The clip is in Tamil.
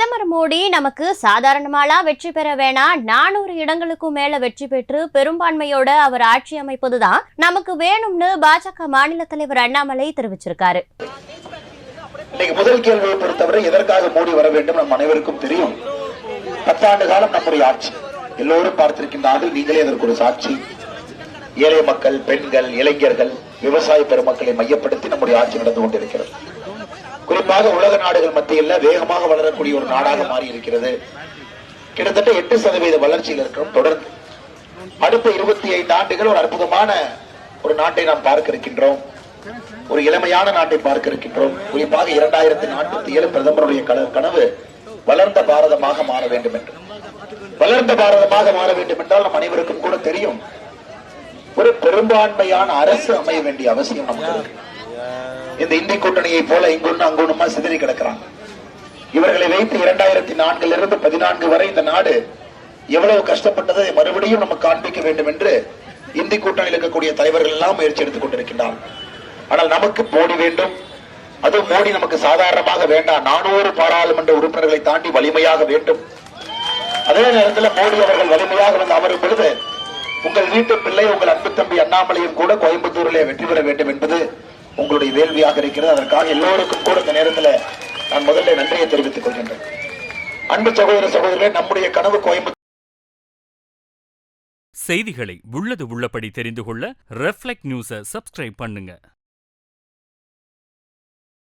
பிரதமர் மோடி நமக்கு சாதாரணமாலாம் வெற்றி பெற வேணாம் நானூறு இடங்களுக்கும் மேல வெற்றி பெற்று பெரும்பான்மையோட அவர் ஆட்சி அமைப்பதுதான் நமக்கு வேணும்னு பாஜக மாநில தலைவர் அண்ணாமலை தெரிவிச்சிருக்காரு. முதல் கேள்வியை பொறுத்தவரை எதற்காக மோடி வர வேண்டும் நம் அனைவருக்கும் தெரியும். பத்தாண்டு காலம் நம்முடைய ஆட்சி. எல்லோரும் பார்த்திருக்கின்றார்கள் நீங்களே அதற்கு ஒரு சாட்சி. ஏழை மக்கள் பெண்கள் இளைஞர்கள் விவசாய பெருமக்களை மையப்படுத்தி நம்முடைய ஆட்சி நடந்து கொண்டிருக்கிறது. குறிப்பாக உலக நாடுகள் மத்தியில் வேகமாக வளரக்கூடிய ஒரு நாடாக மாறி இருக்கிறது. கிட்டத்தட்ட எட்டு சதவீத வளர்ச்சியில் இருக்கிறோம் தொடர்ந்து. அடுத்த இருபத்தி ஐந்து ஆண்டுகள் ஒரு அற்புதமான ஒரு நாட்டை நாம் பார்க்க இருக்கின்றோம் ஒரு இளமையான நாட்டை பார்க்க இருக்கின்றோம் குறிப்பாக இரண்டாயிரத்தி நாற்பத்தி ஏழு பிரதமருடைய கனவு வளர்ந்த பாரதமாக மாற வேண்டும் என்று. வளர்ந்த பாரதமாக மாற வேண்டும் என்றால் நம் அனைவருக்கும் கூட தெரியும். ஒரு பெரும்பான்மையான அரசு அமைய வேண்டிய அவசியம் நமக்கு இருக்கு. இந்த இந்தி கூட்டணியை போல இங்குன்னு அங்குன்னுமா சிதறி கிடக்கிறாங்க. இவர்களை வைத்து இரண்டாயிரத்தி நான்கில் இருந்து பதினான்கு வரை இந்த நாடு எவ்வளவு கஷ்டப்பட்டதை மறுபடியும் நம்ம காண்பிக்க வேண்டும் என்று இந்தி கூட்டணியில் இருக்கக்கூடிய தலைவர்கள் எல்லாம் முயற்சி எடுத்துக் கொண்டிருக்கின்றார். ஆனால் நமக்கு மோடி வேண்டும். அது மோடி நமக்கு சாதாரணமாக வேண்டாம். நானூறு பாராளுமன்ற உறுப்பினர்களை தாண்டி வலிமையாக வேண்டும். அதே நேரத்தில் மோடி அவர்கள் வலிமையாக வந்து அமரும் பொழுது உங்கள் வீட்டு பிள்ளை உங்கள் அன்பு தம்பி அண்ணாமலையும் கூட கோயம்புத்தூரிலே வெற்றி பெற வேண்டும் என்பது உங்களுடைய வேள்வியாக இருக்கிறது. அதற்காக எல்லோருக்கும் கூட இந்த நேரத்தில் நான் முதல்ல நன்றியை தெரிவித்துக் கொள்கின்றேன். அன்பு சகோதர சகோதரர்களே நம்முடைய கனவு கோயம்புத்தூர் செய்திகளை உள்ளது உள்ளபடி தெரிந்து கொள்ள ரெஃப்ளெக்ட் நியூஸை சப்ஸ்கிரைப் பண்ணுங்க.